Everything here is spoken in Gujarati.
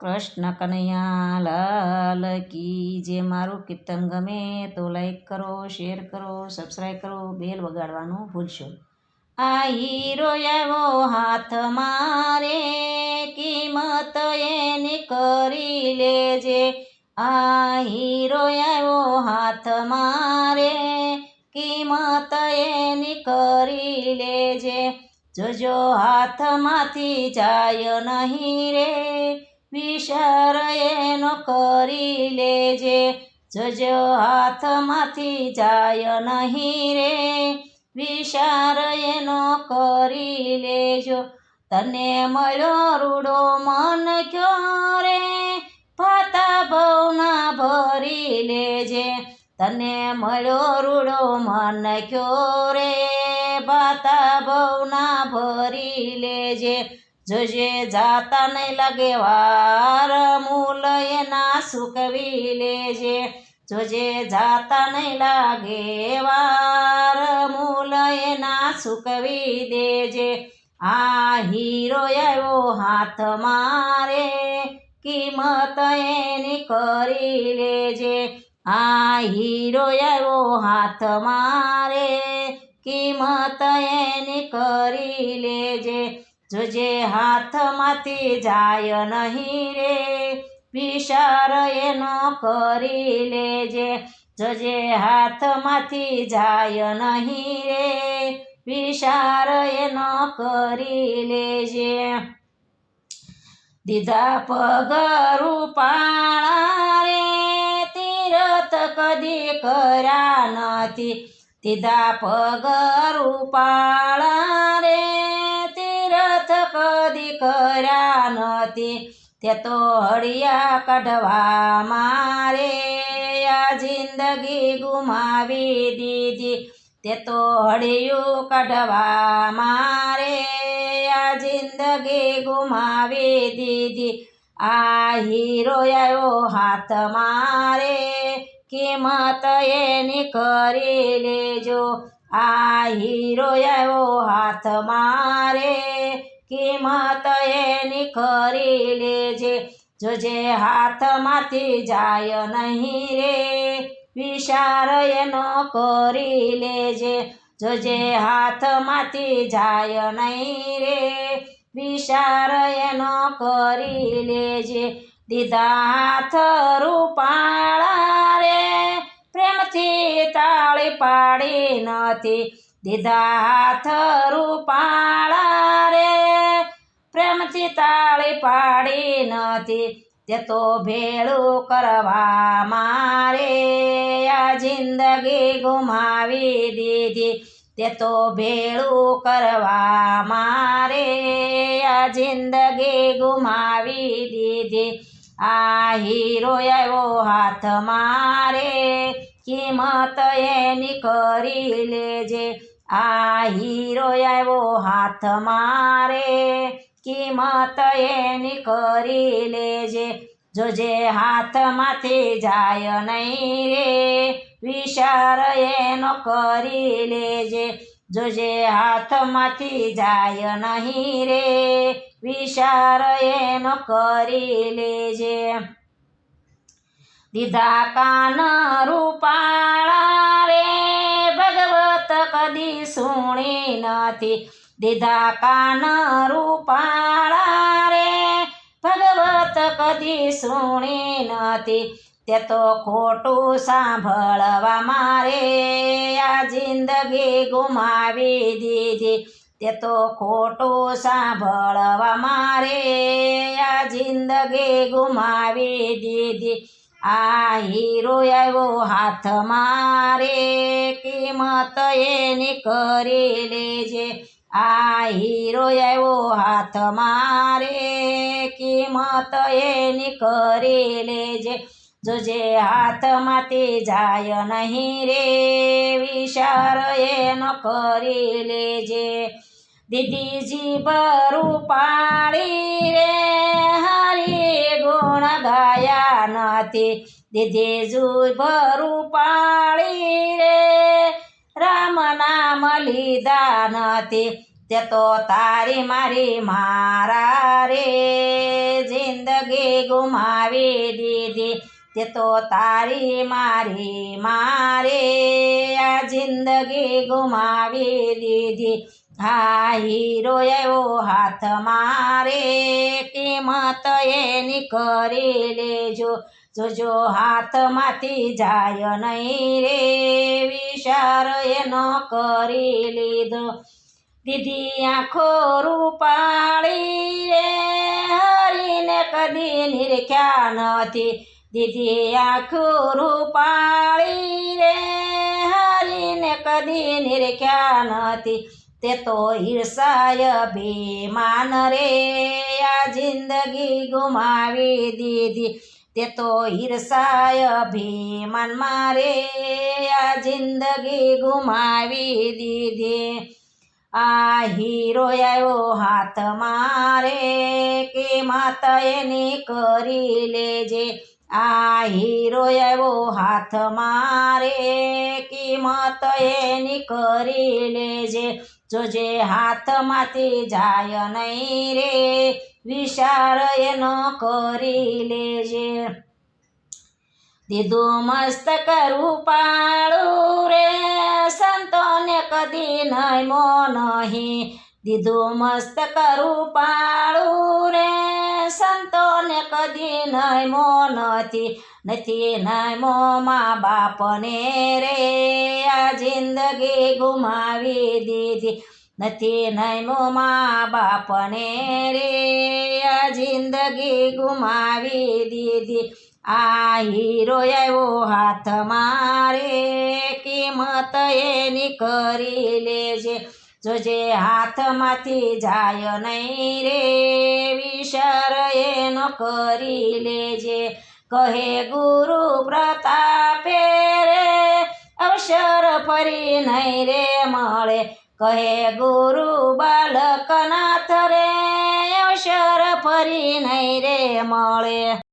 કૃષ્ણ કનૈયા લાલ કી જે મારું કીર્તન ગમે તો લાઈક કરો શેર કરો સબસ્ક્રાઈબ કરો બેલ વગાડવાનું ભૂલશો. આ હીરો એવો હાથ મારે, કિંમત એની કરી લેજે. આ હીરો એવો હાથ મારે, કિંમત એની કરી લેજે. જોજો હાથમાંથી જાય નહીં રે વિચાર એનો કરી લેજે. જોજો હાથમાંથી જાય નહીં રે. વિચાર એનો કરી લેજો. તને મળ્યો રૂડો મન ક્યો રે? ફાતા ભવના ભરી લેજે. તને મળ્યો રૂડો મન ક્યો રે? બાતા ભવના ભરી લેજે. જોજે જાતા નહીં લાગે વાર, મૂલ એના સુકવી લેજે જોજે જાતા નહીં લાગે વાર, મૂલ એના સુકવી દેજે આ હીરો આવ્યો હાથ મારે, કિંમત એની કરી લેજે. આ હીરો આવ્યો હાથ મારે, કિંમત એની કરી લેજે. જોજે હાથમાંથી જાય નહીં રે વિચાર એનો કરી લેજે જોજે હાથમાંથી જાય નહીં રે વિચાર એનો કરી લેજે દીધા પગરું પાણા રે તીરથ કદી કર્યા નથી દીધા પગરું પાળા રે કર્યા નથી, તે તો હળિયા કાઢવા મારે. આ જિંદગી ગુમાવી દીધી, તે તો હળિયું કાઢવા મારે. આ જિંદગી ગુમાવી દીધી, આ હીરો આવ્યો હાથ મારે. કિંમત એની કરી લેજો, આ હીરો આવ્યો હાથ મારે. કિંમત એની કરી લેજે. જોજે હાથમાંથી જાય નહીં રે. વિચાર એનો કરી લેજે. જોજે હાથમાંથી જાય નહીં રે. વિચાર એનો કરી લેજે. દીધા હાથ રૂપાળા રે. પ્રેમથી તાળી પાડી નથી. દીધા હાથ રૂપાળા રે. પ્રેમથી તાળી પાડી નથી તે તો ભેળું કરવા મારે. આ જિંદગી ગુમાવી દીધી તે તો ભેળું કરવા મારે. આ જિંદગી ગુમાવી દીધી. આ હીરો આવ્યો હાથ મારે કિંમત એની કરી લેજે. આ હીરો આવ્યો હાથ મારે, કિંમત એની કરી લેજે. જોજે હાથમાંથી જાય નહીં રે, વિચાર એનો કરી લેજે. જોજે હાથમાંથી જાય નહીં રે, વિચાર એનો કરી લેજે. દીધા કાન રૂપાળા રે કદી સુણી નથી. દીધા કાન રૂપાળા રે. ભગવત કદી સુણી નથી. તે તો ખોટું સાંભળવા મારે. આ જિંદગી ગુમાવી દીધી. તે તો ખોટું સાંભળવા મારે. આ જિંદગી ગુમાવી દીધી. આ હીરો આવ્યો હાથ મારે, કિંમત એની કરી લેજે. આ હીરો આવ્યો હાથ મારે, કિંમત એની કરી લેજે. જોજે હાથમાંથી જાય નહીં રે વિચાર એનો કરી લેજે. દીદીજી બરું પાડી રે, હરી ગુણ ગાયા નથી. દીદીજી ભરું પાડી રે, રામ નામ લીધા નથી. તે તો તારી મારી મારા રે, જિંદગી ગુમાવી દીધી. તે તો તારી મારી મારે, આ જિંદગી ગુમાવી દીધી. હા હીરો આવ્યો હાથ મારે, કિંમત એની કરી લેજો. જોજો હાથમાંથી જાય નહીં રે વિચાર એનો કરી લીધો. દીદી આંખો રૂપાળી રે, હરીને કદી નિરખ્યા નથી. દીદી આંખો રૂપાળી રે, હરીને કદી નિરખ્યા નથી. તે તો ઈર્ષાય બેમાન રે. આ જિંદગી ગુમાવી દીધી. તે તો ઈર્ષાય ભીમાન મારે. આ જિંદગી ગુમાવી દીધી. આ હીરો આવ્યો હાથ મારે. કે માતા એની કરી લેજે. આ હીરો આવ્યો હાથ મારે, કિંમત એની કરી લેજે. જોજે હાથમાંથી જાય નહીં રે, વિચાર એનો કરી લેજે. દીધું મસ્તક રૂપાળું રે, સંતોને કદી નહીં મો નહીં. દીધું મસ્તક રૂપાળું રે કદી નહીં મો નથી નથી નહીં મો બાપને રે. આ જિંદગી ગુમાવી દીધી, નથી નહીં મો મા બાપને રે. આ જિંદગી ગુમાવી દીધી, આ હીરો આવ્યો હાથ મારે કિંમત એની કરી લેજે. જોજે હાથમાંથી જાય નહીં રે વિચાર એનો કરી લેજે કહે ગુરુ પ્રતાપે રે અવસર ફરી નહીં રે મળે કહે ગુરુ બાલકનાથ રે અવસર ફરી નહીં રે મળે